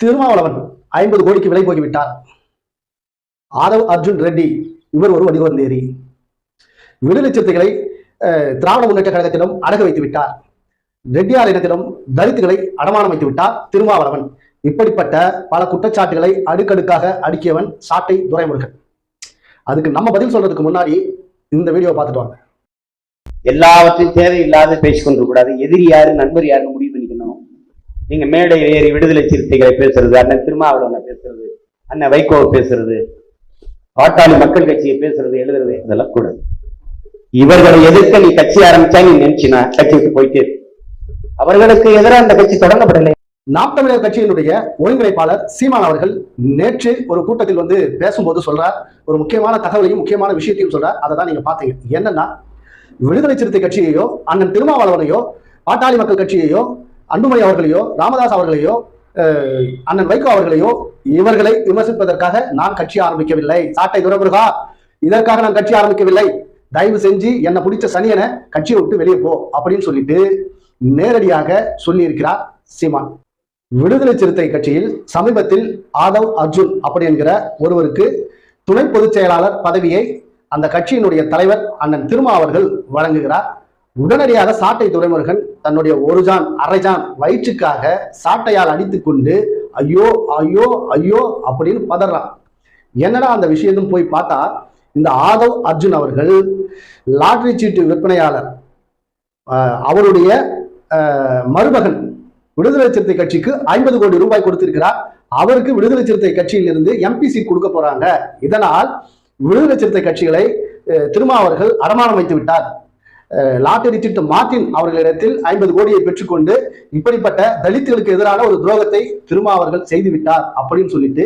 திருமாவளவன் ஐம்பது கோடிக்கு விலை போய்விட்டார். ஆதவ் அர்ஜுன் ரெட்டி இவர் ஒரு வடிவந்தேரி விடுதலை சிறுத்தைகளை அஹ், திராவிட முன்னேற்ற கழகத்திடம் அடக வைத்து விட்டார். ரெட்டியார் இனத்திடம் தலித்துகளை அடமானம் வைத்து விட்டார் திருமாவளவன். இப்படிப்பட்ட பல குற்றச்சாட்டுகளை அடுக்கடுக்காக அடுக்கியவன் சாட்டை துரைமுருகன். அதுக்கு நம்ம பதில் சொல்றதுக்கு முன்னாடி இந்த வீடியோ பார்த்துட்டு வாங்க. எல்லாவற்றையும் தேவையில்லாத பேசிக்கொண்டு கூடாது. எதிரி யாரு நண்பர் யாருன்னு முடிவு நீங்க மேடையில் ஏறி விடுதலை சிறுத்தைகளை பேசுறது அண்ணன் திருமாவளவனை பேசுறது அண்ணன் வைகோவை பேசுறது பாட்டாளி மக்கள் கட்சியை பேசுறது எழுதுறது இதெல்லாம் கூடாது. இவர்களை எதிர்க்க நீ கட்சி ஆரம்பிச்சா நீ நினைச்சினா கட்சி விட்டு போயிட்டே அவர்களுக்கு எதிராக அந்த கட்சி தொடங்கப்படலை. நாம் தமிழர் கட்சியினுடைய ஒருங்கிணைப்பாளர் சீமான் அவர்கள் நேற்று ஒரு கூட்டத்தில் வந்து பேசும்போது சொல்றார். ஒரு முக்கியமான தகவலையும் முக்கியமான விஷயத்தையும் சொல்றார். அதை தான் நீங்க பாத்தீங்க என்னன்னா விடுதலை சிறுத்தை கட்சியையோ அண்ணன் திருமாவளவனையோ பாட்டாளி மக்கள் கட்சியையோ அன்புமணி அவர்களையோ ராமதாஸ் அவர்களையோ அண்ணன் வைகோ அவர்களையோ இவர்களை விமர்சிப்பதற்காக நான் கட்சி ஆரம்பிக்கவில்லை. சாட்டை துரமுருகா இதற்காக நான் கட்சி ஆரம்பிக்கவில்லை. தயவு செஞ்சு என்னை பிடிச்ச சனியனை கட்சியை விட்டு வெளியே போ அப்படின்னு சொல்லிட்டு நேரடியாக சொல்லியிருக்கிறார் சீமான். விடுதலை சிறுத்தை கட்சியில் சமீபத்தில் ஆதவ் அர்ஜுன் அப்படி என்கிற ஒருவருக்கு துணை பொதுச் செயலாளர் பதவியை அந்த கட்சியினுடைய தலைவர் அண்ணன் திருமா அவர்கள் வழங்குகிறார். உடனடியாக சாட்டை துறைமுருகன் தன்னுடைய ஒரு ஜான் அரை ஜான் வயிற்றுக்காக சாட்டையால் அடித்துக் கொண்டு ஐயோ ஐயோ ஐயோ அப்படின்னு பதறான். என்னடா அந்த விஷயத்தும் போய் பார்த்தா இந்த ஆதவ் அர்ஜுன் அவர்கள் லாட்டரி சீட்டு விற்பனையாளர் அவருடைய மருமகன் விடுதலை சிறுத்தை கட்சிக்கு ஐம்பது கோடி ரூபாய் கொடுத்திருக்கிறார். அவருக்கு விடுதலை சிறுத்தை கட்சியிலிருந்து எம்பிசி எம்பி சீட் கொடுக்க போறாங்க. இதனால் விடுதலை சிறுத்தை கட்சிகளை திருமாவர்கள் திருமா அவர்கள் அடமானம் வைத்து விட்டார். லாட்டரி சீட்டு மார்டின் அவர்களிடத்தில் ஐம்பது கோடியை பெற்றுக்கொண்டு இப்படிப்பட்ட தலித்துகளுக்கு எதிரான ஒரு துரோகத்தை திருமா அவர்கள் செய்துவிட்டார் அப்படின்னு சொல்லிட்டு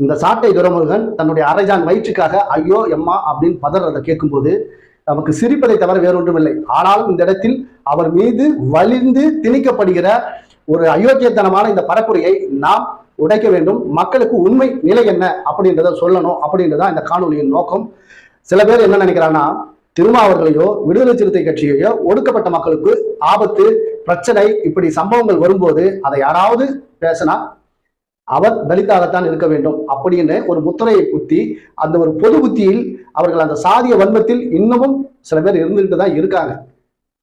இந்த சாட்டை துரமுருகன் தன்னுடைய அரைஜான் வயிற்றுக்காக ஐயோ எம்மா அப்படின்னு பதறதை கேட்கும்போது நமக்கு சிரிப்பதை தவிர வேறொன்றும் இல்லை ஆனாலும் இந்த இடத்தில் அவர் மீது வலிந்து திணிக்கப்படுகிற ஒரு அயோக்கியத்தனமான இந்த பரப்புரையை நாம் உடைக்க வேண்டும். மக்களுக்கு உண்மை நிலை என்ன அப்படின்றத சொல்லணும் அப்படின்றதான் இந்த காணொலியின் நோக்கம். சில பேர் என்ன நினைக்கிறாங்கன்னா திருமாவர்களையோ விடுதலை சிறுத்தை கட்சியையோ ஒடுக்கப்பட்ட மக்களுக்கு ஆபத்து பிரச்சனை இப்படி சம்பவங்கள் வரும்போது அதை யாராவது பேசினா அவர் தலித்தாகத்தான் இருக்க வேண்டும் அப்படின்னு ஒரு முத்திரையை குத்தி அந்த ஒரு பொது புத்தியில் அவர்கள் அந்த சாதிய வன்மத்தில் இன்னமும் சில பேர் இருந்துகிட்டு தான் இருக்காங்க.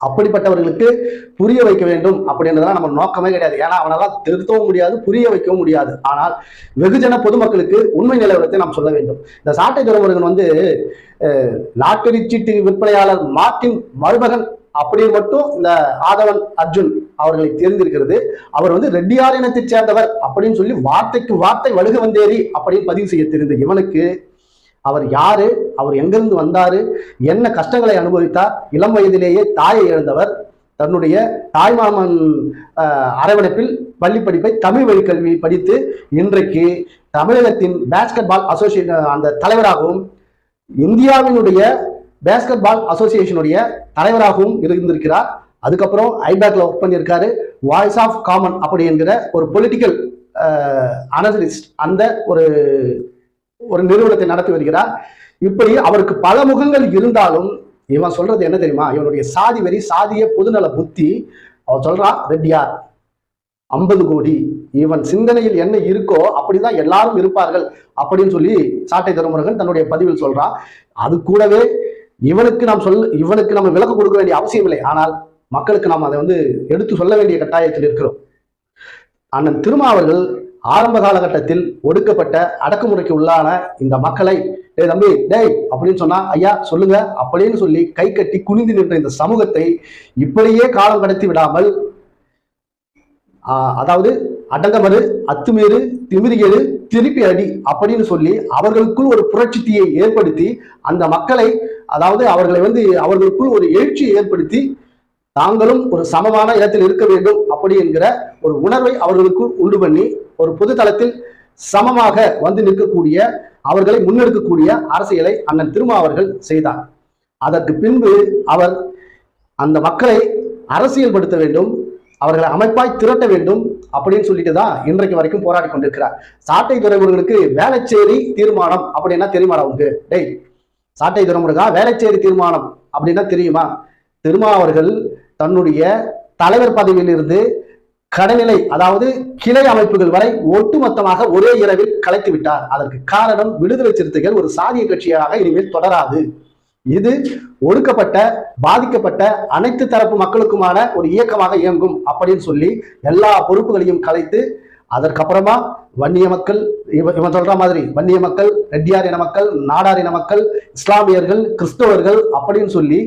அப்படிப்பட்டவர்களுக்கு புரிய வைக்க வேண்டும் அப்படின்றதெல்லாம் நம்ம நோக்கமே கிடையாது. ஏன்னா அவனால் திருத்தவும் முடியாது புரிய வைக்கவும் முடியாது. ஆனால் வெகுஜன பொதுமக்களுக்கு உண்மை நிலவரத்தை நாம் சொல்ல வேண்டும். இந்த சாட்டை துறைமுருகன் வந்து லாட்டரி சீட்டு விற்பனையாளர் மார்டின் மருமகன் அப்படி மட்டும் இந்த ஆதவன் அர்ஜுன் அவர்களை தெரிந்திருக்கிறது. அவர் வந்து ரெட்டியார் இனத்தைச் சேர்ந்தவர் அப்படின்னு சொல்லி வார்த்தைக்கு வார்த்தை வழுக வந்தேறி அப்படின்னு பதிவு செய்ய தெரிந்த இவனுக்கு அவர் யாரு? அவர் எங்கிருந்து வந்தாரு? என்ன கஷ்டங்களை அனுபவித்தார்? இளம் வயதிலேயே தாயை இழந்தவர். தன்னுடைய தாய்மாமன் அரவணைப்பில் பள்ளி படிப்பை தமிழ் வழி கல்வி படித்து இன்றைக்கு தமிழகத்தின் பேஸ்கெட் பால் அசோசியேஷன் அந்த தலைவராகவும் இந்தியாவினுடைய பேஸ்கெட் பால் அசோசியேஷனுடைய தலைவராகவும் இருந்திருக்கிறார். அதுக்கப்புறம் ஐபேக்ல ஒர்க் பண்ணியிருக்காரு. வாய்ஸ் ஆஃப் காமன் அப்படி என்கிற ஒரு பொலிட்டிக்கல் அனலிஸ்ட் அந்த ஒரு ஒரு நிறுவனத்தை நடத்தி வருகிறார். இப்படி அவருக்கு பல முகங்கள் இருந்தாலும் இவன் சொல்றது என்ன தெரியுமா? இவனுடைய சாதி வரி சாதிய பொதுநல புத்தி அவன் சொல்றான் ரெட்டியார் ஐம்பது கோடி இவன் சிந்தனையில் என்ன இருக்கோ அப்படிதான் எல்லாரும் இருப்பார்கள் அப்படின்னு சொல்லி சாட்டை திருமுருகன் தன்னுடைய பதிவில் சொல்றான். அது கூடவே இவனுக்கு நாம் சொல் இவனுக்கு நம்ம விளக்கம் கொடுக்க வேண்டிய அவசியம் இல்லை. ஆனால் மக்களுக்கு நாம் அதை வந்து எடுத்து சொல்ல வேண்டிய கட்டாயத்தில் இருக்கிறோம். அண்ணன் திருமாவர்கள் ஆரம்ப காலகட்டத்தில் ஒடுக்கப்பட்ட அடக்குமுறைக்கு உள்ளான இந்த மக்களை டேய் தம்பி டேய் அப்படின்னு சொன்னா ஐயா சொல்லுங்க அப்படின்னு சொல்லி கை கட்டி குனிந்து நின்ற இந்த சமூகத்தை இப்படியே காலம் கடத்தி விடாமல் அதாவது அடங்கமறு அத்துமீறு திமிரிகேடு திருப்பி அடி அப்படின்னு சொல்லி அவர்களுக்குள் ஒரு புரட்சித்தியை ஏற்படுத்தி அந்த மக்களை அதாவது அவர்களை வந்து அவர்களுக்குள் ஒரு எழுச்சியை ஏற்படுத்தி தாங்களும் ஒரு சமமான இடத்தில் இருக்க வேண்டும் அப்படி என்கிற ஒரு உணர்வை அவர்களுக்கு உண்டு பண்ணி ஒரு பொது தளத்தில் சமமாக வந்து நிற்கக்கூடிய அவர்களை முன்னெடுக்கக்கூடிய அரசியலை அண்ணன் திருமா அவர்கள் செய்தார். அதற்கு பின்பு அவர் அந்த மக்களை அரசியல்படுத்த வேண்டும் அவர்களை அமைப்பாய் திரட்ட வேண்டும் அப்படின்னு சொல்லிட்டு தான் இன்றைக்கு வரைக்கும் போராடி கொண்டிருக்கிறார். சாட்டை துறைமுருகனுக்கு வேலைச்சேரி தீர்மானம் அப்படின்னா தெரியுமாடா உங்க டெய் சாட்டை துறைமுருகா வேலைச்சேரி தீர்மானம் அப்படின்னா தெரியுமா? திருமா அவர்கள் தன்னுடைய தலைவர் பதவியிலிருந்து கடநிலை அதாவது கிளை அமைப்புகள் வரை ஒட்டுமொத்தமாக ஒரே இரவில் கலைத்து விட்டார். அதற்கு காரணம் விடுதலை சிறுத்தைகள் ஒரு சாதிய கட்சியாக இனிமேல் தொடராது. இது ஒடுக்கப்பட்ட பாதிக்கப்பட்ட அனைத்து தரப்பு மக்களுக்குமான ஒரு இயக்கமாக இயங்கும் அப்படின்னு சொல்லி எல்லா பொறுப்புகளையும் கலைத்து அதற்கப்புறமா வன்னிய மக்கள் இவன் இவன் சொல்ற மாதிரி வன்னிய மக்கள் ரெட்டியார் இன மக்கள் நாடார் இன மக்கள் இஸ்லாமியர்கள் கிறிஸ்தவர்கள் அப்படின்னு சொல்லி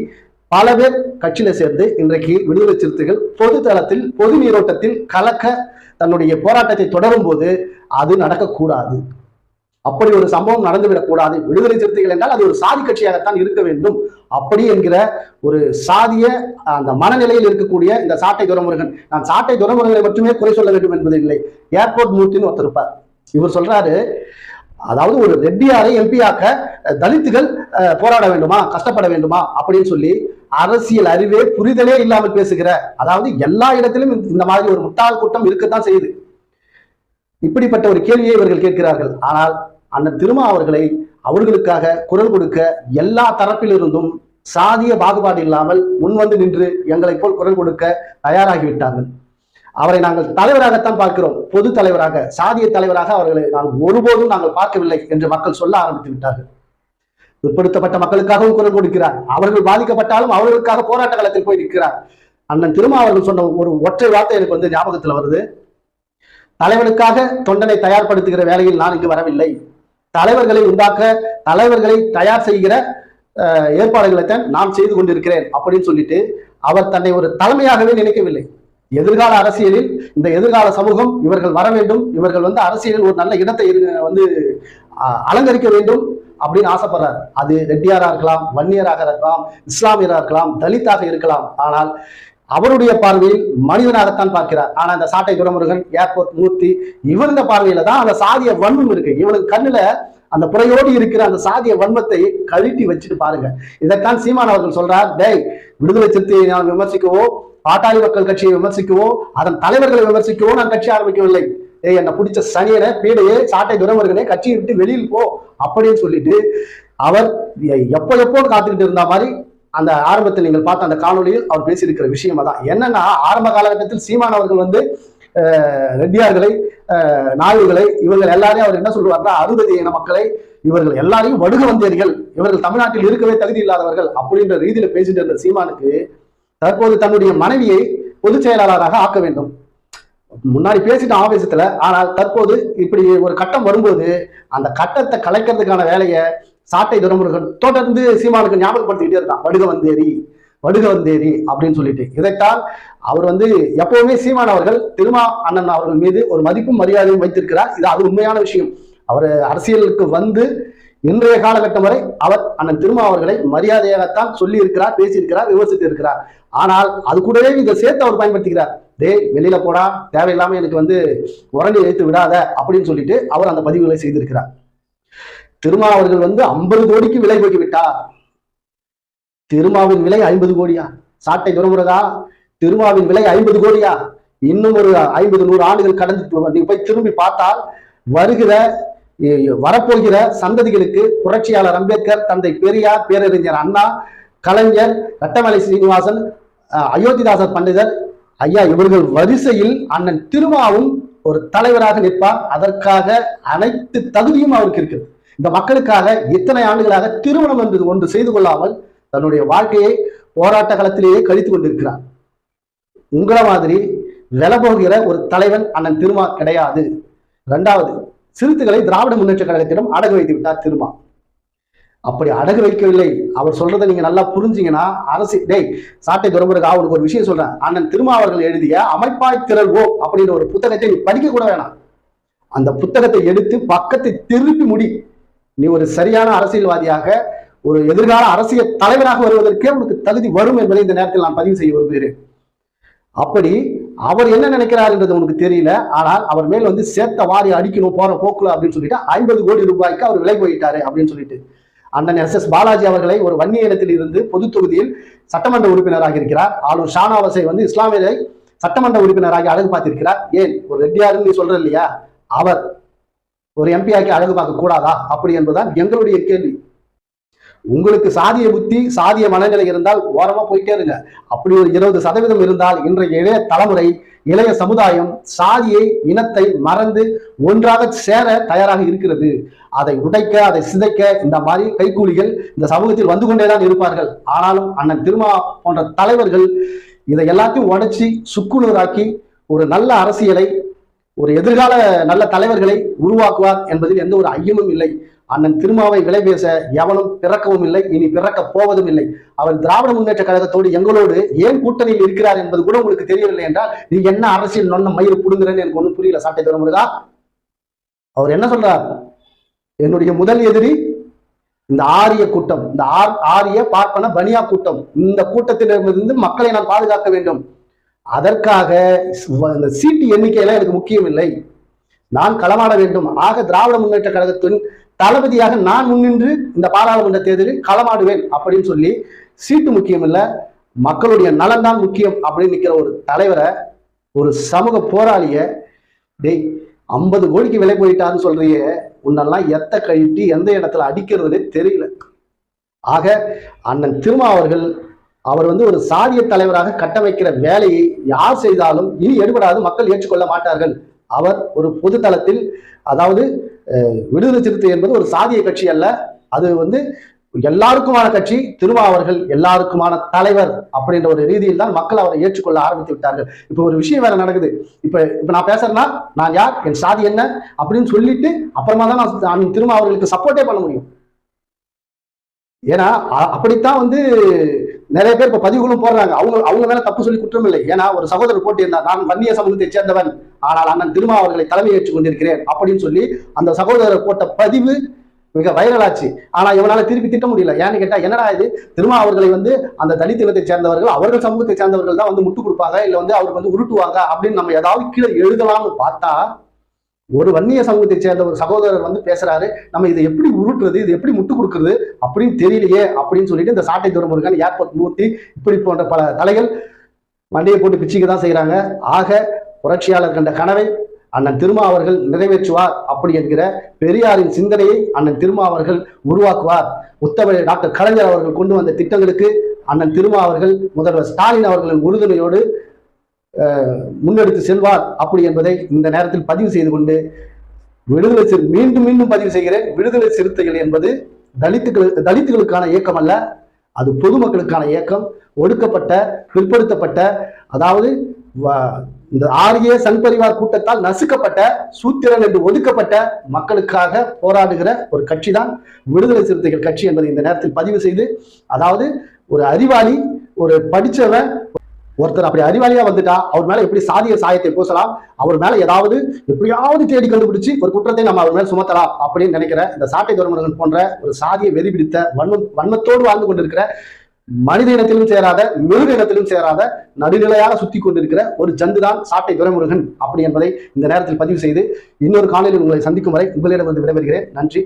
பல பேர் கட்சியில சேர்ந்து இன்றைக்கு விடுதலை சிறுத்தைகள் பொது தளத்தில் பொது நீரோட்டத்தில் கலக்க தன்னுடைய போராட்டத்தை தொடரும் போது அது நடக்கக்கூடாது. அப்படி ஒரு சம்பவம் நடந்துவிடக் கூடாது விடுதலை சிறுத்தைகள் என்றால் அது ஒரு சாதி கட்சியாகத்தான் இருக்க வேண்டும். அப்படி என்கிற ஒரு சாதிய அந்த மனநிலையில் இருக்கக்கூடிய இந்த சாட்டை துரமுருகன். நான் சாட்டை துரமுருகனை மட்டுமே குறை சொல்ல வேண்டும் என்பது இல்லை. ஏர்போர்ட் மூர்த்தின்னு ஒருத்தர் இருப்பார். இவர் சொல்றாரு அதாவது ஒரு ரெட்டியாரை எம்பி ஆக்க தலித்துகள் அஹ், போராட வேண்டுமா? கஷ்டப்பட வேண்டுமா? அப்படின்னு சொல்லி அரசியல் அறிவே புரிதலே இல்லாமல் பேசுகிற அதாவது எல்லா இடத்திலும் இந்த- மாதிரி ஒரு முட்டாள் கூட்டம் இருக்கத்தான் செய்யுது. இப்படிப்பட்ட ஒரு கேள்வியை இவர்கள் கேட்கிறார்கள். ஆனால் அண்ணன் திருமா அவர்களை அவர்களுக்காக குரல் கொடுக்க எல்லா தரப்பிலிருந்தும் சாதிய பாகுபாடு இல்லாமல் முன்வந்து நின்று எங்களைப் போல் குரல் கொடுக்க தயாராகிவிட்டார்கள். அவரை நாங்கள் தலைவராகத்தான் பார்க்கிறோம். பொது தலைவராக சாதிய தலைவராக அவர்களை நாங்கள் ஒருபோதும் நாங்கள் பார்க்கவில்லை என்று மக்கள் சொல்ல ஆரம்பித்து விட்டார்கள். பிற்படுத்தப்பட்ட மக்களுக்காகவும் குரல் கொடுக்கிறார். அவர்கள் பாதிக்கப்பட்டாலும் அவர்களுக்காக போராட்ட களத்தில் போய் நிற்கிறார். அண்ணன் திருமா அவர்கள் சொன்ன ஒரு ஒற்றை வார்த்தை எனக்கு வந்து ஞாபகத்துல வருது. தலைவனுக்காக தொண்டனை தயார்படுத்துகிற வேலையில் நான் இங்கு வரவில்லை. தலைவர்களை உண்டாக்க தலைவர்களை தயார் செய்கிற அஹ், ஏற்பாடுகளைத்தான் நான் செய்து கொண்டிருக்கிறேன் அப்படின்னு சொல்லிட்டு அவர் தன்னை ஒரு தலைமையாகவே நினைக்கவில்லை. எதிர்கால அரசியலில் இந்த எதிர்கால சமூகம் இவர்கள் வர வேண்டும். இவர்கள் வந்து அரசியலில் ஒரு நல்ல இடத்தை வந்து அலங்கரிக்க வேண்டும். அப்படின்னு ஆசைப்படுறாரு. அது ரெட்டியாரா இருக்கலாம் வன்னியராக இருக்கலாம் இஸ்லாமியராக இருக்கலாம் தலித்தாக இருக்கலாம். ஆனால் அவருடைய பார்வையில் மனிதனாகத்தான் பார்க்கிறார். ஆனா அந்த சாட்டை துரமுருகன் ஏர்போர்ட் மூர்த்தி இவருங்க பார்வையில தான் அந்த சாதிய வன்மம் இருக்கு. இவனுக்கு கண்ணுல அந்த புறையோடு இருக்கிற அந்த சாதிய வன்மத்தை கழட்டி வச்சுட்டு பாருங்க. இதைத்தான் சீமான் அவர்கள் சொல்றார் டேய் விடுதலை சிறுத்தையை நான் விமர்சிக்கவோ பாட்டாளி மக்கள் கட்சியை விமர்சிக்கவோ அதன் தலைவர்களை விமர்சிக்கவோ நான் கட்சி ஆரம்பிக்கவில்லை. ஏய் என்னை பிடிச்ச சனியனை பீடையே சாட்டை துறவர்களே கட்சியை விட்டு வெளியில் போ அப்படின்னு சொல்லிட்டு அவர் எ- எப்போ எப்போன்னு காத்துக்கிட்டு இருந்த மாதிரி அந்த ஆரம்பத்தில் நீங்கள் பார்த்த அந்த காணொலியில் அவர் பேசியிருக்கிற விஷயமா தான் என்னன்னா ஆரம்ப காலகட்டத்தில் சீமான் அவர்கள் வந்து ரெட்டியார்களை நாயுடுகளை இவர்கள் எல்லாரையும் அவர் என்ன சொல்லுவார்னா அறுபது இன மக்களை இவர்கள் எல்லாரையும் வடுக வந்தியர்கள் இவர்கள் தமிழ்நாட்டில் இருக்கவே தகுதி இல்லாதவர்கள் அப்படின்ற ரீதியில பேசிட்டு இருந்த சீமானுக்கு தற்போது தன்னுடைய மனைவியை பொதுச் செயலாளராக ஆக்க வேண்டும். முன்னாடி பேசிட்டோம் ஆவேசத்துல ஆனால் தற்போது இப்படி ஒரு கட்டம் வரும்போது அந்த கட்டத்தை கலைக்கிறதுக்கான வேலையை சாட்டை துரமுருகன் தொடர்ந்து சீமானுக்கு ஞாபகப்படுத்திக்கிட்டே இருக்கான். வடுக வந்தேரி வடுக வந்தேரி அப்படின்னு சொல்லிட்டு. இதைத்தான் அவர் வந்து எப்பவுமே சீமான் அவர்கள் திருமா அண்ணன் அவர்கள் மீது ஒரு மதிப்பும் மரியாதையும் வைத்திருக்கிறார். இது அது உண்மையான விஷயம். அவர் அரசியலுக்கு வந்து இன்றைய காலகட்டம் வரை அவர் அண்ணன் திருமா அவர்களை மரியாதையாகத்தான் சொல்லி இருக்கிறார் பேசியிருக்கிறார் விமர்சித்து இருக்கிறார் ஆனால் அது கூடவே இதை சேர்த்து அவர் பயன்படுத்துகிறார் டேய் வெளியில போடா தேவையில்லாம எனக்கு வந்து உரண்டி வைத்து விடாத அப்படின்னு சொல்லிட்டு அவர் அந்த பதிவுகளை செய்திருக்கிறார். திருமா அவர்கள் வந்து ஐம்பது கோடிக்கு விலை போக்கி விட்டார். திருமாவின் விலை ஐம்பது கோடியா? சாட்டை துறமுறதா திருமாவின் விலை ஐம்பது கோடியா? இன்னும் ஒரு ஐம்பது நூறு ஆண்டுகள் கடந்து நீங்க போய் திரும்பி பார்த்தால் வருகிற வரப்போகிற சந்ததிகளுக்கு புரட்சியாளர் அம்பேத்கர் தந்தை பெரியார் பேரறிஞர் அண்ணா கலைஞர் ரட்டமலை சீனிவாசன் அஹ், அயோத்திதாசர் பண்டிதர் ஐயா இவர்கள் வரிசையில் அண்ணன் திருமாவும் ஒரு தலைவராக நிற்பார். அதற்காக அனைத்து தகுதியும் அவருக்கு இருக்குது இந்த மக்களுக்காக இத்தனை ஆண்டுகளாக திருமணம் என்பது ஒன்று செய்து கொள்ளாமல் தன்னுடைய வாழ்க்கையை போராட்ட களத்திலேயே கழித்து கொண்டிருக்கிறார். உங்களை மாதிரி விலபோகிற ஒரு தலைவன் அண்ணன் திருமா கிடையாது. இரண்டாவது சிறுத்தைகளை திராவிட முன்னேற்ற கழகத்திடம் அடகு வைத்து விட்டார் திருமா. அப்படி அடகு வைக்கவில்லை. அவர் சொல்றதை நீங்க நல்லா புரிஞ்சீங்கன்னா அரசு டேய் சாட்டை துறம்புறதுக்கு அவனுக்கு ஒரு விஷயம் சொல்றேன். அண்ணன் திருமா அவர்கள் எழுதிய அமைப்பாய் ஓ அப்படின்ற ஒரு புத்தகத்தை நீ படிக்க கூட வேணாம். அந்த புத்தகத்தை எடுத்து பக்கத்தை திருப்பி முடி. நீ ஒரு சரியான அரசியல்வாதியாக ஒரு எதிர்கால அரசியல் தலைவராக வருவதற்கே உனக்கு தகுதி வரும் என்பதை இந்த நேரத்தில் நான் பதிவு செய்ய விரும்புகிறேன். அப்படி அவர் என்ன நினைக்கிறாருன்றது உனக்கு தெரியல. ஆனால் அவர் மேல் வந்து சேர்த்த வாரி அடிக்கணும் போற போக்குல அப்படின்னு சொல்லிட்டு ஐம்பது கோடி ரூபாய்க்கு அவர் விலை போயிட்டாரு அப்படின்னு சொல்லிட்டு. அண்ணன் எஸ் எஸ் பாலாஜி அவர்களை ஒரு வன்னிய இனத்தில் இருந்து பொது தொகுதியில் சட்டமன்ற உறுப்பினராக இருக்கிறார். ஆளுநர் ஷானாவசை வந்து இஸ்லாமியரை சட்டமன்ற உறுப்பினராக அழகு பார்த்திருக்கிறார். ஏன்? ஒரு ரெட்டியாருன்னு நீ சொல்ற இல்லையா? அவர் ஒரு எம்பி ஆக்கி அழகு பார்க்க கூடாதா? அப்படி என்பதுதான் எங்களுடைய கேள்வி. உங்களுக்கு சாதிய புத்தி சாதிய மனநிலை இருந்தால் ஓரமா போயிட்டே இருங்க அப்படி ஒரு இருபது சதவீதம் இருந்தால் இன்றைய இளைய தலைமுறை இளைய சமுதாயம் சாதியை இனத்தை மறந்து ஒன்றாக சேர தயாராக இருக்கிறது. அதை உடைக்க அதை சிதைக்க இந்த மாதிரி கைக்கூலிகள் இந்த சமூகத்தில் வந்து கொண்டேதான் இருப்பார்கள். ஆனாலும் அண்ணன் திருமா போன்ற தலைவர்கள் இதை எல்லாத்தையும் உடைச்சி சுக்குநூறாக்கி ஒரு நல்ல அரசியலை ஒரு எதிர்கால நல்ல தலைவர்களை உருவாக்குவார் என்பதில் எந்த ஒரு ஐயமும் இல்லை. அண்ணன் திருமாவை விலை பேச எவனும் பிறக்கவும் இல்லை இனி பிறக்க போவதும் இல்லை. அவர் திராவிட முன்னேற்ற கழகத்தோடு எங்களோடு ஏன் கூட்டணியில் இருக்கிறார் என்பது கூட உங்களுக்கு தெரியவில்லை என்றால் நீ என்ன அரசியல் நொன்ன மயிறு புடுங்குறேன்னு எனக்கு ஒன்றும் புரியல சாட்டை தர அவர் என்ன சொல்றார்? என்னுடைய முதல் எதிரி இந்த ஆரிய கூட்டம் இந்த ஆர் ஆரிய பார்ப்பன பனியா கூட்டம் இந்த கூட்டத்திலிருந்து மக்களை நான் பாதுகாக்க வேண்டும். அதற்காக இந்த சீட்டு எண்ணிக்கையெல்லாம் எனக்கு முக்கியம் இல்லை நான் களமாட வேண்டும். ஆக திராவிட முன்னேற்ற கழகத்தின் தளபதியாக நான் முன்னின்று இந்த பாராளுமன்ற தேர்தலில் களமாடுவேன் அப்படின்னு சொல்லி சீட்டு முக்கியம் இல்லை மக்களுடைய நலன் தான் முக்கியம் அப்படின்னு நிற்கிற ஒரு தலைவரை ஒரு சமூக போராளிய டேய் ஐம்பது கோடிக்கு விலை போயிட்டான்னு சொல்றிய உன்னெல்லாம் எத்த கழிட்டு எந்த இடத்துல அடிக்கிறதுனே தெரியல. ஆக அண்ணன் திருமா அவர்கள் அவர் வந்து ஒரு சாதிய தலைவராக கட்டமைக்கிற வேலையை யார் செய்தாலும் இனி எடுபடாது மக்கள் ஏற்றுக்கொள்ள மாட்டார்கள். அவர் ஒரு பொது தளத்தில் அதாவது விடுதலை சிறுத்தை என்பது ஒரு சாதிய கட்சி அல்ல. அது வந்து எல்லாருக்குமான கட்சி திருமா அவர்கள் எல்லாருக்குமான தலைவர் அப்படின்ற ஒரு ரீதியில் தான் மக்கள் அவரை ஏற்றுக்கொள்ள ஆரம்பித்து விட்டார்கள். இப்போ ஒரு விஷயம் வேற நடக்குது. இப்ப இப்ப நான் பேசுறேன்னா நான் யார்? என் சாதி என்ன? அப்படின்னு சொல்லிட்டு அப்புறமா தான் நான் திருமாவர்களுக்கு அவர்களுக்கு சப்போர்ட்டே பண்ண முடியும். ஏன்னா அப்படித்தான் வந்து நிறைய பேர் இப்ப பதிவுகளும் போடுறாங்க. அவங்க அவங்க மேல தப்பு சொல்லி குற்றம் இல்லை. ஏன்னா ஒரு சகோதரர் போட்டியிருந்தார். நான் வன்னிய சமூகத்தை சேர்ந்தவன். ஆனால் அண்ணன் திருமா அவர்களை தலைமை ஏற்றுக் கொண்டிருக்கிறேன் அப்படின்னு சொல்லி அந்த சகோதரர் போட்ட பதிவு மிக வைரலாச்சு ஆனா இவனால திருப்பி திட்ட முடியல. ஏன்னு கேட்டா என்னடா இது? திருமா அவர்களை வந்து அந்த தலித் இனத்தை சேர்ந்தவர்கள் அவர்கள் சமூகத்தை சேர்ந்தவர்கள் தான் வந்து முட்டு கொடுப்பாங்க இல்ல வந்து அவருக்கு வந்து உருட்டுவாங்க அப்படின்னு நம்ம ஏதாவது கீழே எழுதலாம்னு பார்த்தா ஒரு வன்னிய சமூகத்தை சேர்ந்த ஒரு சகோதரர் வந்து பேசுறாரு நம்ம இதை எப்படி உருட்டுறது இது எப்படி முட்டு கொடுக்குறது அப்படின்னு தெரியலையே அப்படின்னு சொல்லிட்டு இந்த சாட்டை துறைமுருகன் ஏர்போர்ட் மூர்த்தி இப்படி போன்ற பல தலைகள் மண்டையை போட்டு பிச்சுக்க தான் செய்கிறாங்க ஆக புரட்சியாளர் கண்ட கனவை அண்ணன் திருமா அவர்கள் நிறைவேற்றுவார் அப்படி என்கிற பெரியாரின் சிந்தனையை அண்ணன் திருமா அவர்கள் உருவாக்குவார். உத்தம டாக்டர் கலைஞர் அவர்கள் கொண்டு வந்த திட்டங்களுக்கு அண்ணன் திருமா அவர்கள் முதல்வர் ஸ்டாலின் அவர்களின் உறுதுணையோடு முன்னெடுத்து செல்வார் அப்படி என்பதை இந்த நேரத்தில் பதிவு செய்து கொண்டு விடுதலை சிறு மீண்டும் மீண்டும் பதிவு செய்கிறேன். விடுதலை சிறுத்தைகள் என்பது தலித்துக்களு தலித்துகளுக்கான இயக்கம் அல்ல அது பொதுமக்களுக்கான இயக்கம். ஒடுக்கப்பட்ட பிற்படுத்தப்பட்ட அதாவது வ- இந்த ஆரிய சங் பரிவார் கூட்டத்தால் நசுக்கப்பட்ட சூத்திரன் என்று ஒதுக்கப்பட்ட மக்களுக்காக போராடுகிற ஒரு கட்சி தான் விடுதலை சிறுத்தைகள் கட்சி என்பதை இந்த நேரத்தில் பதிவு செய்து அதாவது ஒரு அறிவாளி ஒரு படித்தவன் ஒருத்தர் அப்படி அறிவாளியா வந்துட்டா அவர் மேல எப்படி சாதிய சாயத்தை பூசலாம் அவர் மேல ஏதாவது எப்படியாவது தேடி கண்டுபிடிச்சு ஒரு குற்றத்தை நம்ம அவர் மேல சுமத்தலாம் அப்படின்னு நினைக்கிற இந்த சாட்டை துறைமுருகன் போன்ற ஒரு சாதியை வெறி பிடித்த வன்ம வன்மத்தோடு வாழ்ந்து கொண்டிருக்கிற மனித இனத்திலும் சேராத மிருக இனத்திலும் சேராத நடுநிலையாக சுத்தி கொண்டிருக்கிற ஒரு ஜந்து தான் சாட்டை துரைமுருகன் அப்படி என்பதை இந்த நேரத்தில் பதிவு செய்து இன்னொரு காலையில் உங்களை சந்திக்கும் வரை உங்களிடமிருந்து விடைபெறுகிறேன். நன்றி.